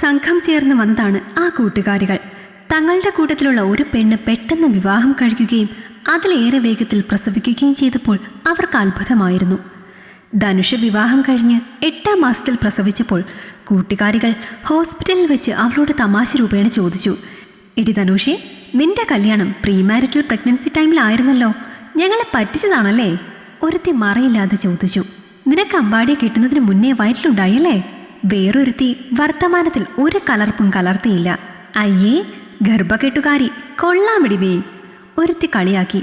സംഘം ചേർന്ന് വന്നതാണ് ആ കൂട്ടുകാരികൾ. തങ്ങളുടെ കൂട്ടത്തിലുള്ള ഒരു പെണ്ണ് പെട്ടെന്ന് വിവാഹം കഴിക്കുകയും അതിലേറെ വേഗത്തിൽ പ്രസവിക്കുകയും ചെയ്തപ്പോൾ അവർക്ക് അത്ഭുതമായിരുന്നു. ധനുഷ് വിവാഹം കഴിഞ്ഞ് എട്ടാം മാസത്തിൽ പ്രസവിച്ചപ്പോൾ കൂട്ടുകാരികൾ ഹോസ്പിറ്റലിൽ വെച്ച് അവളോട് തമാശ രൂപേണ ചോദിച്ചു. എടി ധനുഷേ നിന്റെ കല്യാണം പ്രീ മാരിറ്റൽ പ്രഗ്നൻസി ടൈമിലായിരുന്നല്ലോ ഞങ്ങളെ പറ്റിച്ചതാണല്ലേ? ഒരുത്തി മറയില്ലാതെ ചോദിച്ചു. നിനക്ക് അമ്പാടിയെ കിട്ടുന്നതിന് മുന്നേ വയറ്റിലുണ്ടായല്ലേ? വേറൊരുത്തി വർത്തമാനത്തിൽ ഒരു കലർപ്പും കലർത്തിയില്ല. അയ്യേ ഗർഭകെട്ടുകാരി കൊള്ളാമിടി നീ. ഒരുത്തി കളിയാക്കി.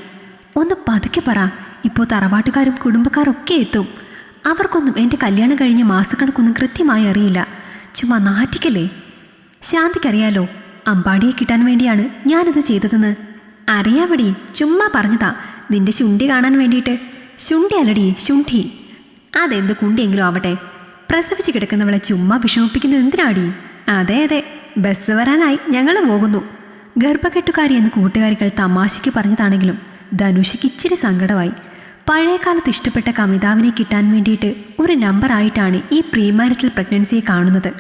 ഒന്ന് പതുക്കെ പറ ഇപ്പോൾ തറവാട്ടുകാരും കുടുംബക്കാരും ഒക്കെ എത്തും. അവർക്കൊന്നും എന്റെ കല്യാണം കഴിഞ്ഞ മാസക്കണക്കൊന്നും കൃത്യമായി അറിയില്ല. ചുമ്മാ നാറ്റിക്കല്ലേ. ശാന്തിക്കറിയാലോ അമ്പാടിയെ കിട്ടാൻ വേണ്ടിയാണ് ഞാനിത് ചെയ്തതെന്ന്. അറിയാവടി ചുമ്മാ പറഞ്ഞതാ. നിന്റെ ശുണ്ടി കാണാൻ വേണ്ടിയിട്ട്. ശുണ്ടി. അല്ലടി ശുണ്ഠി അതെന്ത് കുണ്ടിയെങ്കിലും ആവട്ടെ. പ്രസവിച്ച് കിടക്കുന്നവളെ ചുമ്മാ വിഷമിപ്പിക്കുന്നത് എന്തിനാടി? അതെ അതെ. ബസ് വരാനായി ഞങ്ങൾ പോകുന്നു. ഗർഭകെട്ടുകാരി എന്ന് കൂട്ടുകാരികൾ തമാശയ്ക്ക് പറഞ്ഞതാണെങ്കിലും ധനുഷയ്ക്ക് ഇച്ചിരി സങ്കടമായി. പഴയകാലത്ത് ഇഷ്ടപ്പെട്ട കമിതാവിനെ കിട്ടാൻ വേണ്ടിയിട്ട് ഒരു നമ്പറായിട്ടാണ് ഈ പ്രീമാരിറ്റൽ പ്രഗ്നൻസിയെ കാണുന്നത്.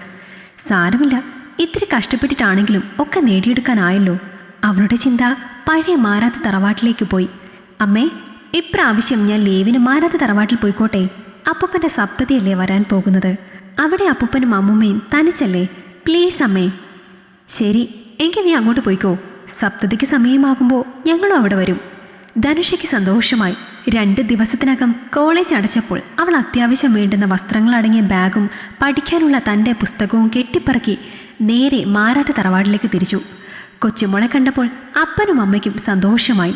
സാരമില്ല ഇത്തിരി കഷ്ടപ്പെട്ടിട്ടാണെങ്കിലും ഒക്കെ നേടിയെടുക്കാനായല്ലോ. അവളുടെ ചിന്ത പഴയ മാരാത്ത തറവാട്ടിലേക്ക് പോയി. അമ്മേ ഇപ്രാവശ്യം ഞാൻ ലീവിന് മാരാത്ത തറവാട്ടിൽ പോയിക്കോട്ടെ. അപ്പൂപ്പന്റെ സപ്തതിയല്ലേ വരാൻ പോകുന്നത്? അവിടെ അപ്പൂപ്പനും അമ്മൂമ്മയും തനിച്ചല്ലേ? പ്ലീസ് അമ്മേ. ശരി എങ്കിൽ നീ അങ്ങോട്ട് പോയിക്കോ. സപ്തതിക്ക് സമയമാകുമ്പോൾ ഞങ്ങളും അവിടെ വരും. ധനുഷയ്ക്ക് സന്തോഷമായി. രണ്ട് ദിവസത്തിനകം കോളേജ് അടച്ചപ്പോൾ അവൾ അത്യാവശ്യം വേണ്ടുന്ന വസ്ത്രങ്ങളടങ്ങിയ ബാഗും പഠിക്കാനുള്ള തന്റെ പുസ്തകവും കെട്ടിപ്പറക്കി നേരെ മാറാത്ത തറവാടിലേക്ക് തിരിച്ചു. കൊച്ചുമോളെ കണ്ടപ്പോൾ അപ്പനും അമ്മയ്ക്കും സന്തോഷമായി.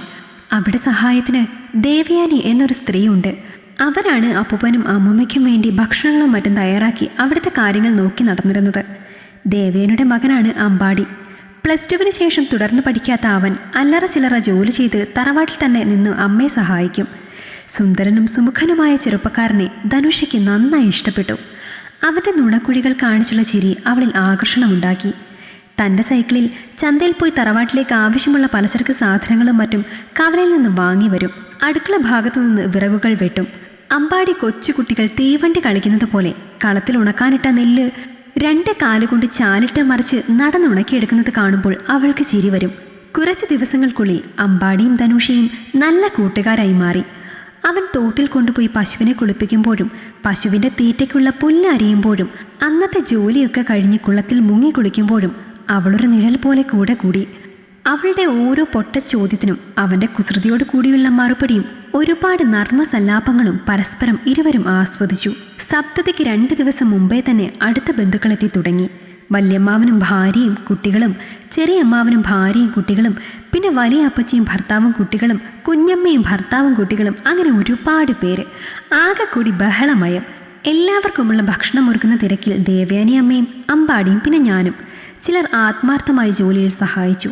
അവിടെ സഹായത്തിന് ദേവയാനി എന്നൊരു സ്ത്രീയുണ്ട്. അവരാണ് അപ്പൂപ്പനും അമ്മൂമ്മയ്ക്കും വേണ്ടി ഭക്ഷണങ്ങളും മറ്റും തയ്യാറാക്കി അവിടുത്തെ കാര്യങ്ങൾ നോക്കി നടന്നിരുന്നത്. ദേവേനയുടെ മകനാണ് അമ്പാടി. പ്ലസ് ടുവിന് ശേഷം തുടർന്ന് പഠിക്കാത്ത അവൻ അല്ലറ ചില്ലറ ജോലി ചെയ്ത് തറവാട്ടിൽ തന്നെ നിന്ന് അമ്മയെ സഹായിക്കും. സുന്ദരനും സുമുഖനുമായ ചെറുപ്പക്കാരനെ ധനുഷയ്ക്ക് നന്നായി ഇഷ്ടപ്പെട്ടു. അവന്റെ നുണക്കുഴികൾ കാണിച്ചുള്ള ചിരി അവളിൽ ആകർഷണമുണ്ടാക്കി. തന്റെ സൈക്കിളിൽ ചന്തയിൽ പോയി തറവാട്ടിലേക്ക് ആവശ്യമുള്ള പലചരക്ക് സാധനങ്ങളും മറ്റും കവലയിൽ നിന്ന് വാങ്ങി വരും. അടുക്കള ഭാഗത്തു നിന്ന് വിറകുകൾ വെട്ടും. അമ്പാടി കൊച്ചുകുട്ടികൾ തീവണ്ടി കളിക്കുന്നത് പോലെ കളത്തിൽ ഉണക്കാനിട്ട നെല്ല് രണ്ട് കാലുകൊണ്ട് ചാലിട്ട് മറിച്ച് നടന്നുണക്കിയെടുക്കുന്നത് കാണുമ്പോൾ അവൾക്ക് ചിരി വരും. കുറച്ച് ദിവസങ്ങൾക്കുള്ളിൽ അമ്പാടിയും ധനുഷയും നല്ല കൂട്ടുകാരായി മാറി. അവൻ തോട്ടിൽ കൊണ്ടുപോയി പശുവിനെ കുളിപ്പിക്കുമ്പോഴും പശുവിന്റെ തീറ്റയ്ക്കുള്ള പുല്ല് അരിയുമ്പോഴും അന്നത്തെ ജോലിയൊക്കെ കഴിഞ്ഞ് കുളത്തിൽ മുങ്ങി കുളിക്കുമ്പോഴും അവളൊരു നിഴൽ പോലെ കൂടെ കൂടി. അവളുടെ ഓരോ പൊട്ട ചോദ്യത്തിനും അവന്റെ കുസൃതിയോട് കൂടിയുള്ള മറുപടിയും ഒരുപാട് നർമ്മസല്ലാപങ്ങളും പരസ്പരം ഇരുവരും ആസ്വദിച്ചു. സപ്തതിക്ക് രണ്ട് ദിവസം മുമ്പേ തന്നെ അടുത്ത ബന്ധുക്കളെത്തി തുടങ്ങി. വല്യമ്മാവനും ഭാര്യയും കുട്ടികളും ചെറിയമ്മാവനും ഭാര്യയും കുട്ടികളും പിന്നെ വലിയ അപ്പച്ചിയും ഭർത്താവും കുട്ടികളും കുഞ്ഞമ്മയും ഭർത്താവും കുട്ടികളും അങ്ങനെ ഒരുപാട് പേര്. ആകെ കൂടി ബഹളമയം. എല്ലാവർക്കുമുള്ള ഭക്ഷണം ഒരുക്കുന്ന തിരക്കിൽ ദേവയാനി അമ്മയും അമ്പാടിയും പിന്നെ ഞാനും. ചിലർ ആത്മാർത്ഥമായി ജോലിയിൽ സഹായിച്ചു.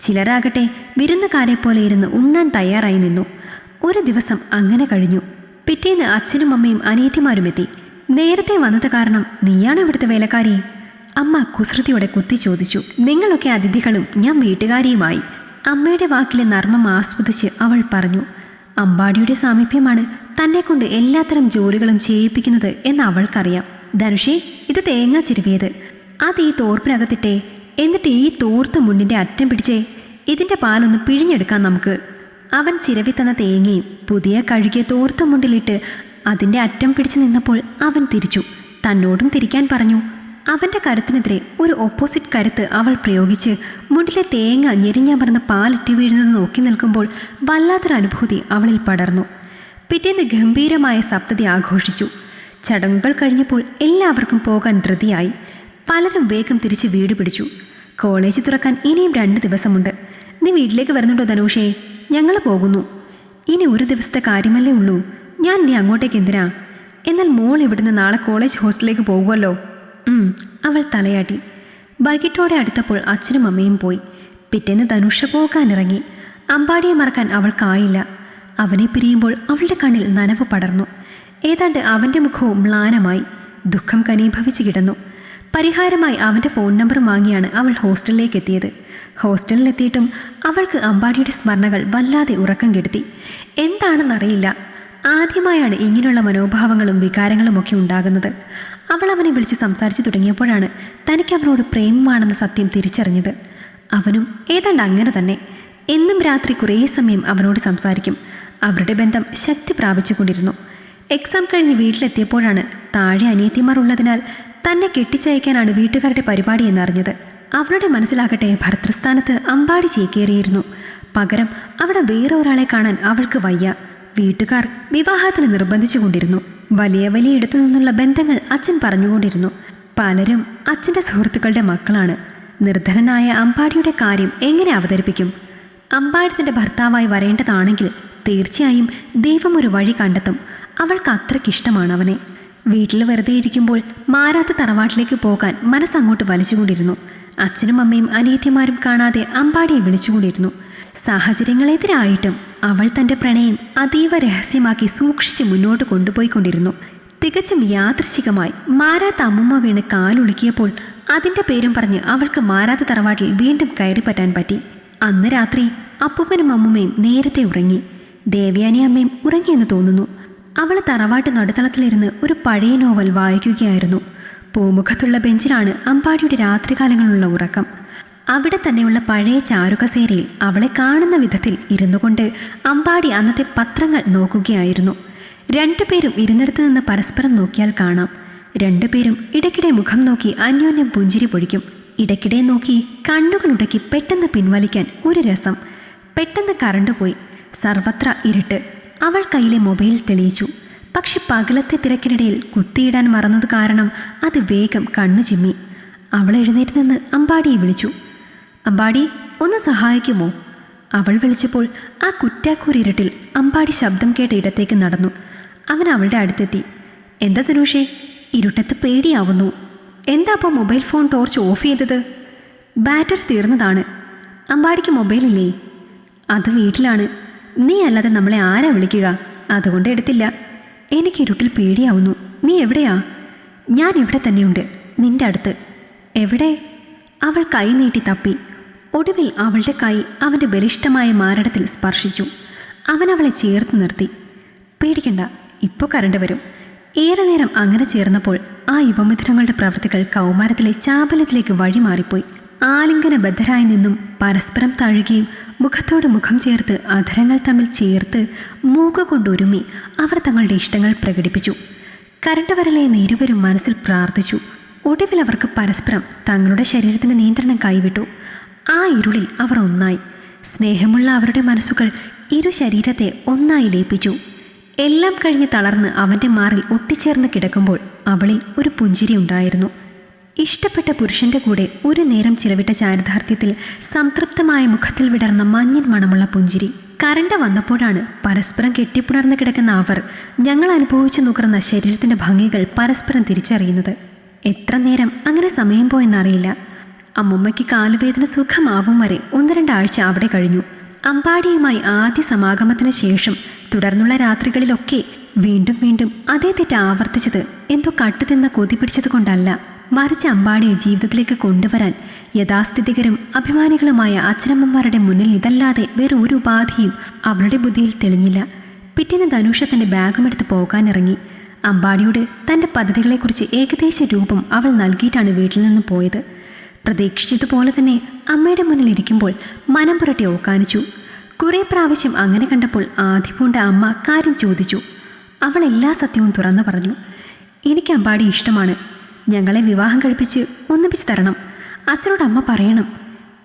ചിലരാകട്ടെ വിരുന്നുകാരെ പോലെ ഇരുന്ന് ഉണ്ണാൻ തയ്യാറായി നിന്നു. ഒരു ദിവസം അങ്ങനെ കഴിഞ്ഞു. പിറ്റേന്ന് അച്ഛനും അമ്മയും അനിയത്തിമാരും എത്തി നേരത്തെ വന്നത് കാരണം നീയാണ് ഇവിടുത്തെ വേലക്കാരി? അമ്മ കുസൃതിയോടെ കുത്തി ചോദിച്ചു. നിങ്ങളൊക്കെ അതിഥികളും ഞാൻ വീട്ടുകാരിയുമായി. അമ്മയുടെ വാക്കിലെ നർമ്മം ആസ്വദിച്ച് അവൾ പറഞ്ഞു അമ്പാടിയുടെ സാമീപ്യമാണ്. തന്നെക്കൊണ്ട് എല്ലാത്തരം ജോലികളും ചെയ്യിപ്പിക്കുന്നത് എന്ന് അവൾക്കറിയാം. ധനുഷേ ഇത് തേങ്ങ ചിരുവിയത്. അത് ഈ തോർപ്പിനകത്തിട്ടേ. എന്നിട്ട് ഈ തോർത്ത് മുണ്ടിന്റെ അറ്റം പിടിച്ചേ. ഇതിന്റെ പാലൊന്ന് പിഴിഞ്ഞെടുക്കാം നമുക്ക്. അവൻ ചിരവി തന്ന തേങ്ങയും പുതിയ കഴുകിയ തോർത്ത മുണ്ടിലിട്ട് അതിന്റെ അറ്റം പിടിച്ചു നിന്നപ്പോൾ അവൻ തിരിച്ചു. തന്നോടും തിരിക്കാൻ പറഞ്ഞു. അവന്റെ കരുത്തിനെതിരെ ഒരു ഓപ്പോസിറ്റ് കരുത്ത് അവൾ പ്രയോഗിച്ച് മുണ്ടിലെ തേങ്ങ ഞെരിഞ്ഞമർന്ന് പാലിറ്റി വീഴുന്നത് നോക്കി നിൽക്കുമ്പോൾ വല്ലാത്തൊരു അനുഭൂതി അവളിൽ പടർന്നു. പിറ്റേന്ന് ഗംഭീരമായ സപ്തതി ആഘോഷിച്ചു. ചടങ്ങുകൾ കഴിഞ്ഞപ്പോൾ എല്ലാവർക്കും പോകാൻ ധൃതിയായി. പലരും വേഗം തിരിച്ച് വീട് പിടിച്ചു. കോളേജ് തുറക്കാൻ ഇനിയും രണ്ട് ദിവസമുണ്ട്. നീ വീട്ടിലേക്ക് വരുന്നുണ്ടോ ധനുഷേ? ഞങ്ങൾ പോകുന്നു. ഇനി ഒരു ദിവസത്തെ കാര്യമല്ലേ ഉള്ളൂ. ഞാൻ ഇനി അങ്ങോട്ടേക്ക് എന്തിനാ? എന്നാൽ മോൾ ഇവിടുന്ന് നാളെ കോളേജ് ഹോസ്റ്റലിലേക്ക് പോകുമല്ലോ അവൾ തലയാട്ടി. വൈകിട്ടോടെ അടുത്തപ്പോൾ അച്ഛനും അമ്മയും പോയി. പിറ്റേന്ന് ധനുഷ പോകാനിറങ്ങി. അമ്പാടിയെ മറക്കാൻ അവൾക്കായില്ല. അവനെ പിരിയുമ്പോൾ അവളുടെ കണ്ണിൽ നനവ് പടർന്നു. ഏതാണ്ട് അവന്റെ മുഖവും മ്ലാനമായി. ദുഃഖം കനീഭവിച്ച് കിടന്നു. പരിഹാരമായി അവന്റെ ഫോൺ നമ്പർ വാങ്ങിയാണ് അവൾ ഹോസ്റ്റലിലേക്ക് എത്തിയത്. ഹോസ്റ്റലിലെത്തിയിട്ടും അവൾക്ക് അമ്പാടിയുടെ സ്മരണകൾ വല്ലാതെ ഉറക്കം കെടുത്തി. എന്താണെന്നറിയില്ല. ആദ്യമായാണ് ഇങ്ങനെയുള്ള മനോഭാവങ്ങളും വികാരങ്ങളും ഒക്കെ ഉണ്ടാകുന്നത്. അവൾ അവനെ വിളിച്ച് സംസാരിച്ചു തുടങ്ങിയപ്പോഴാണ് തനിക്ക് അവനോട് പ്രേമമാണെന്ന സത്യം തിരിച്ചറിഞ്ഞത്. അവനും ഏതാണ്ട് അങ്ങനെ തന്നെ എന്നും രാത്രി കുറേ സമയം അവനോട് സംസാരിക്കും. അവരുടെ ബന്ധം ശക്തി പ്രാപിച്ചുകൊണ്ടിരുന്നു എക്സാം കഴിഞ്ഞ് വീട്ടിലെത്തിയപ്പോഴാണ് താഴെ അനിയത്തിമാർ ഉള്ളതിനാൽ തന്നെ കെട്ടിച്ചയക്കാനാണ് വീട്ടുകാരുടെ പരിപാടി എന്നറിഞ്ഞത്. അവളുടെ മനസ്സിലാകട്ടെ ഭർത്തൃസ്ഥാനത്ത് അമ്പാടി ചേക്കേറിയിരുന്നു. പകരം അവിടെ വേറെ ഒരാളെ കാണാൻ അവൾക്ക് വയ്യ. വീട്ടുകാർ വിവാഹത്തിന് നിർബന്ധിച്ചുകൊണ്ടിരുന്നു വലിയ വലിയ ഇടത്തു നിന്നുള്ള ബന്ധങ്ങൾ അച്ഛൻ പറഞ്ഞുകൊണ്ടിരുന്നു. പലരും അച്ഛന്റെ സുഹൃത്തുക്കളുടെ മക്കളാണ്. നിർധനനായ അമ്പാടിയുടെ കാര്യം എങ്ങനെ അവതരിപ്പിക്കും? അമ്പാടി തന്റെ ഭർത്താവായി വരേണ്ടതാണെങ്കിൽ തീർച്ചയായും ദൈവം ഒരു വഴി കണ്ടെത്തും. അവൾക്ക് അത്രയ്ക്കിഷ്ടമാണ് അവനെ. വീട്ടിൽ വെറുതെ ഇരിക്കുമ്പോൾ മാറാത്ത തറവാട്ടിലേക്ക് പോകാൻ മനസ്സങ്ങോട്ട് വലിച്ചുകൊണ്ടിരുന്നു. അച്ഛനും അമ്മയും അനിയത്തിമാരും കാണാതെ അമ്പാടിയെ വിളിച്ചുകൊണ്ടിരുന്നു സാഹചര്യങ്ങളെതിരായിട്ടും അവൾ തന്റെ പ്രണയം അതീവ രഹസ്യമാക്കി സൂക്ഷിച്ച് മുന്നോട്ട് കൊണ്ടുപോയിക്കൊണ്ടിരുന്നു. തികച്ചും യാദൃശികമായി മാരാത്ത അമ്മുമ്മ വീണ് കാലുളുക്കിയപ്പോൾ അതിന്റെ പേരും പറഞ്ഞ് അവൾക്ക് മാരാത്ത തറവാട്ടിൽ വീണ്ടും കയറി പറ്റാൻ പറ്റി. അന്ന് രാത്രി അപ്പൂപ്പനും അമ്മുമ്മയും നേരത്തെ ഉറങ്ങി. ദേവയാനി അമ്മയും ഉറങ്ങിയെന്ന് തോന്നുന്നു. അവൾ തറവാട്ട് നടുത്തളത്തിലിരുന്ന് ഒരു പഴയ നോവൽ വായിക്കുകയായിരുന്നു. പൂമുഖത്തുള്ള ബെഞ്ചിലാണ് അമ്പാടിയുടെ രാത്രികാലങ്ങളുള്ള ഉറക്കം. അവിടെ തന്നെയുള്ള പഴയ ചാരുകസേരയിൽ അവളെ കാണുന്ന വിധത്തിൽ ഇരുന്നു കൊണ്ട് അമ്പാടി അന്നത്തെ പത്രങ്ങൾ നോക്കുകയായിരുന്നു. രണ്ടുപേരും ഇരുന്നിടത്ത് നിന്ന് പരസ്പരം നോക്കിയാൽ കാണാം. രണ്ടുപേരും ഇടയ്ക്കിടെ മുഖം നോക്കി അന്യോന്യം പുഞ്ചിരി പൊഴിക്കും ഇടയ്ക്കിടെ നോക്കി കണ്ണുകളുടക്കി പെട്ടെന്ന് പിൻവലിക്കാൻ ഒരു രസം. പെട്ടെന്ന് കറണ്ട് പോയി സർവത്ര ഇരുട്ട്. അവൾ കയ്യിലെ മൊബൈൽ തെളിയിച്ചു. പക്ഷെ പകലത്തെ തിരക്കിനിടയിൽ കുത്തിയിടാൻ മറന്നത് കാരണം അത് വേഗം കണ്ണു ചിമ്മി. അവൾ എഴുന്നേറ്റ് നിന്ന് അമ്പാടിയെ വിളിച്ചു. അമ്പാടി ഒന്ന് സഹായിക്കുമോ? അവൾ വിളിച്ചപ്പോൾ ആ കുറ്റാക്കൂർ ഇരുട്ടിൽ അമ്പാടി ശബ്ദം കേട്ട ഇടത്തേക്ക് നടന്നു. അവൻ അവളുടെ അടുത്തെത്തി. എന്താ ധനുഷേ ഇരുട്ടത്ത് പേടിയാവുന്നു. എന്താ അപ്പോൾ മൊബൈൽ ഫോൺ ടോർച്ച് ഓഫ് ചെയ്തത്? ബാറ്ററി തീർന്നതാണ്. അമ്പാടിക്ക് മൊബൈലില്ലേ? അത് വീട്ടിലാണ്. നീ അല്ലാതെ നമ്മളെ ആരാ വിളിക്കുക? അതുകൊണ്ട് എടുത്തില്ല. എനിക്ക് ഇരുട്ടിൽ പേടിയാവുന്നു. നീ എവിടെയാ? ഞാൻ ഇവിടെ തന്നെയുണ്ട്. നിന്റെ അടുത്ത്. എവിടെ? അവൾ കൈ നീട്ടി തപ്പി. ഒടുവിൽ അവളുടെ കൈ അവന്റെ ബലിഷ്ടമായ മാരടത്തിൽ സ്പർശിച്ചു. അവൻ അവളെ ചേർത്ത് നിർത്തി. പേടിക്കണ്ട ഇപ്പോൾ കരണ്ട് വരും. ഏറെ നേരം അങ്ങനെ ചേർന്നപ്പോൾ ആ യുവമിത്രങ്ങളുടെ പ്രവൃത്തികൾ കൗമാരത്തിലെ ചാപലത്തിലേക്ക് വഴിമാറിപ്പോയി. ആലിംഗനബദ്ധരായി നിന്നും പരസ്പരം തഴുകിയും മുഖത്തോട് മുഖം ചേർത്ത് അധരങ്ങൾ തമ്മിൽ ചേർത്ത് മൂക്ക് കൊണ്ടൊരുമി അവർ തങ്ങളുടെ ഇഷ്ടങ്ങൾ പ്രകടിപ്പിച്ചു. കരണ്ട് വരലെ ഇരുവരും മനസ്സിൽ പ്രാർത്ഥിച്ചു. ഒടുവിൽ അവർക്ക് പരസ്പരം തങ്ങളുടെ ശരീരത്തിന്റെ നിയന്ത്രണം കൈവിട്ടു. ആ ഇരുളിൽ അവർ ഒന്നായി. സ്നേഹമുള്ള അവരുടെ മനസ്സുകൾ ഇരു ശരീരത്തെ ഒന്നായി ലയിപ്പിച്ചു. എല്ലാം കഴിഞ്ഞ് തളർന്ന് അവന്റെ മാറിൽ ഒട്ടിച്ചേർന്ന് കിടക്കുമ്പോൾ അവളിൽ ഒരു പുഞ്ചിരി ഉണ്ടായിരുന്നു. ഇഷ്ടപ്പെട്ട പുരുഷന്റെ കൂടെ ഒരു നേരം ചിലവിട്ട ചാരിതാർത്ഥ്യത്തിൽ സംതൃപ്തമായ മുഖത്തിൽ വിടർന്ന മഞ്ഞൻ മണമുള്ള പുഞ്ചിരി. കരണ്ട വന്നപ്പോഴാണ് പരസ്പരം കെട്ടിപ്പുണർന്ന് കിടക്കുന്ന അവർ ഞങ്ങൾ അനുഭവിച്ചു നുകർന്ന ശരീരത്തിന്റെ ഭംഗികൾ പരസ്പരം തിരിച്ചറിയുന്നത്. എത്ര നേരം അങ്ങനെ സമയം പോയെന്നറിയില്ല. അമ്മുമ്മയ്ക്ക് കാലുവേദന സുഖമാവും വരെ ഒന്ന് രണ്ടാഴ്ച അവിടെ കഴിഞ്ഞു. അമ്പാടിയുമായി ആദ്യ സമാഗമത്തിന് ശേഷം തുടർന്നുള്ള രാത്രികളിലൊക്കെ വീണ്ടും വീണ്ടും അതേ തെറ്റ് ആവർത്തിച്ചത് എന്തോ കട്ടുതിന്ന കൊതി പിടിച്ചത് കൊണ്ടല്ല മറിച്ച് അമ്പാടിയെ ജീവിതത്തിലേക്ക് കൊണ്ടുവരാൻ യഥാസ്ഥിതികരും അഭിമാനികളുമായ അച്ഛനമ്മമാരുടെ മുന്നിൽ ഇതല്ലാതെ വേറെ ഒരു ഉപാധിയും അവളുടെ ബുദ്ധിയിൽ തെളിഞ്ഞില്ല. പിറ്റേന്ന് ധനുഷ തന്റെ ബാഗുമെടുത്ത് പോകാനിറങ്ങി. അമ്പാടിയോട് തന്റെ പദ്ധതികളെക്കുറിച്ച് ഏകദേശ രൂപം അവൾ നൽകിയിട്ടാണ് വീട്ടിൽ നിന്ന് പോയത്. പ്രതീക്ഷിച്ചതുപോലെ തന്നെ അമ്മയുടെ മുന്നിൽ ഇരിക്കുമ്പോൾ മനം പുരട്ടി ഓക്കാനിച്ചു. കുറേ പ്രാവശ്യം അങ്ങനെ കണ്ടപ്പോൾ ആധിപൂണ്ട അമ്മ കാര്യം ചോദിച്ചു. അവൾ എല്ലാ സത്യവും തുറന്നു പറഞ്ഞു. എനിക്ക് അമ്പാടി ഇഷ്ടമാണ്. ഞങ്ങളെ വിവാഹം കഴിപ്പിച്ച് ഒന്നിപ്പിച്ച് തരണം. അച്ഛനോട് അമ്മ പറയണം.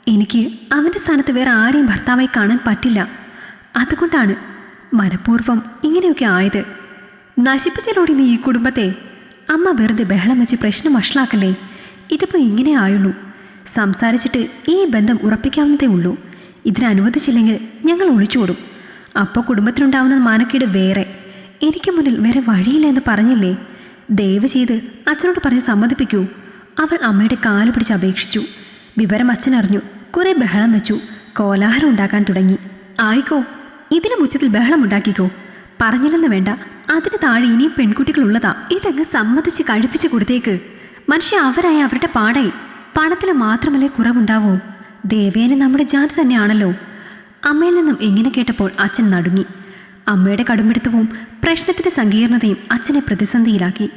എനിക്ക് അവന്റെ സ്ഥാനത്ത് വേറെ ആരെയും ഭർത്താവായി കാണാൻ പറ്റില്ല. അതുകൊണ്ടാണ് മനഃപൂർവം ഇങ്ങനെയൊക്കെ ആയത്. നശിപ്പിച്ചലോടി നീ ഈ കുടുംബത്തെ അമ്മ വെറുതെ ബഹളം വെച്ച് പ്രശ്നം വഷളാക്കല്ലേ? ഇതിപ്പോൾ ഇങ്ങനെ ആയുള്ളൂ. സംസാരിച്ചിട്ട് ഈ ബന്ധം ഉറപ്പിക്കാവുന്നതേ ഉള്ളൂ. ഇതിനനുവദിച്ചില്ലെങ്കിൽ ഞങ്ങൾ ഒളിച്ചോടും അപ്പോൾ കുടുംബത്തിനുണ്ടാവുന്ന മാനക്കേട് വേറെ. എനിക്ക് മുന്നിൽ വേറെ വഴിയില്ല എന്ന് പറഞ്ഞില്ലേ? ദയവ് ചെയ്ത് അച്ഛനോട് പറഞ്ഞ് സമ്മതിപ്പിക്കൂ. അവൾ അമ്മയുടെ കാൽ പിടിച്ച് അപേക്ഷിച്ചു. വിവരം അച്ഛൻ അറിഞ്ഞു. കുറെ ബഹളം വെച്ചു. കോലാഹലം ഉണ്ടാക്കാൻ തുടങ്ങി. ആയിക്കോ ഇതിനു ഉച്ചത്തിൽ ബഹളം ഉണ്ടാക്കിക്കോ. പറഞ്ഞില്ലെന്ന് വേണ്ട. അതിന് താഴെ ഇനിയും പെൺകുട്ടികളുള്ളതാ. ഇതങ്ങ് സമ്മതിച്ച് കഴിപ്പിച്ചു കൊടുത്തേക്ക്. മനുഷ്യ അവരായ അവരുടെ പാടായി. പണത്തിന് മാത്രമല്ലേ കുറവുണ്ടാവൂ. ദേവേനെ നമ്മുടെ ജാതി തന്നെയാണല്ലോ. അമ്മയിൽ നിന്നും ഇങ്ങനെ കേട്ടപ്പോൾ അച്ഛൻ നടുങ്ങി. അമ്മയുടെ കടുംപിടുത്തവും പ്രശ്നത്തിന്റെ സങ്കീർണതയും അച്ഛനെ പ്രതിസന്ധിയിലാക്കി.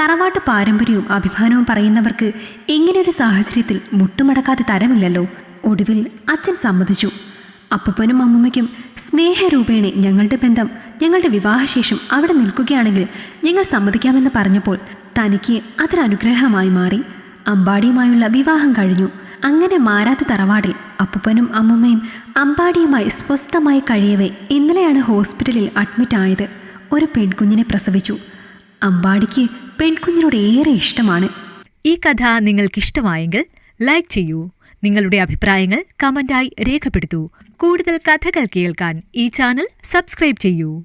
തറവാട്ട് പാരമ്പര്യവും അഭിമാനവും പറയുന്നവർക്ക് ഇങ്ങനെയൊരു സാഹചര്യത്തിൽ മുട്ടുമടക്കാതെ തരമില്ലല്ലോ. ഒടുവിൽ അച്ഛൻ സമ്മതിച്ചു. അപ്പൂപ്പനും അമ്മൂമ്മയ്ക്കും സ്നേഹരൂപേണ ഞങ്ങളുടെ ബന്ധം ഞങ്ങളുടെ വിവാഹശേഷം അവിടെ നിൽക്കുകയാണെങ്കിൽ ഞങ്ങൾ സമ്മതിക്കാമെന്ന് പറഞ്ഞപ്പോൾ തനിക്ക് അതൊരനുഗ്രഹമായി മാറി. അമ്പാടിയുമായുള്ള വിവാഹം കഴിഞ്ഞു. അങ്ങനെ മാരാത്ത തറവാടിൽ അപ്പൂപ്പനും അമ്മൂമ്മയും അമ്പാടിയുമായി സ്വസ്ഥമായി കഴിയവേ ഇന്നലെയാണ് ഹോസ്പിറ്റലിൽ അഡ്മിറ്റ് ആയത്. ഒരു പെൺകുഞ്ഞിനെ പ്രസവിച്ചു. അമ്പാടിക്ക് പെൺകുഞ്ഞിനോട് ഏറെ ഇഷ്ടമാണ്. ഈ കഥ നിങ്ങൾക്കിഷ്ടമായെങ്കിൽ ലൈക്ക് ചെയ്യൂ. നിങ്ങളുടെ അഭിപ്രായങ്ങൾ കമന്റായി രേഖപ്പെടുത്തൂ. കൂടുതൽ കഥകൾ കേൾക്കാൻ ഈ ചാനൽ സബ്സ്ക്രൈബ് ചെയ്യൂ.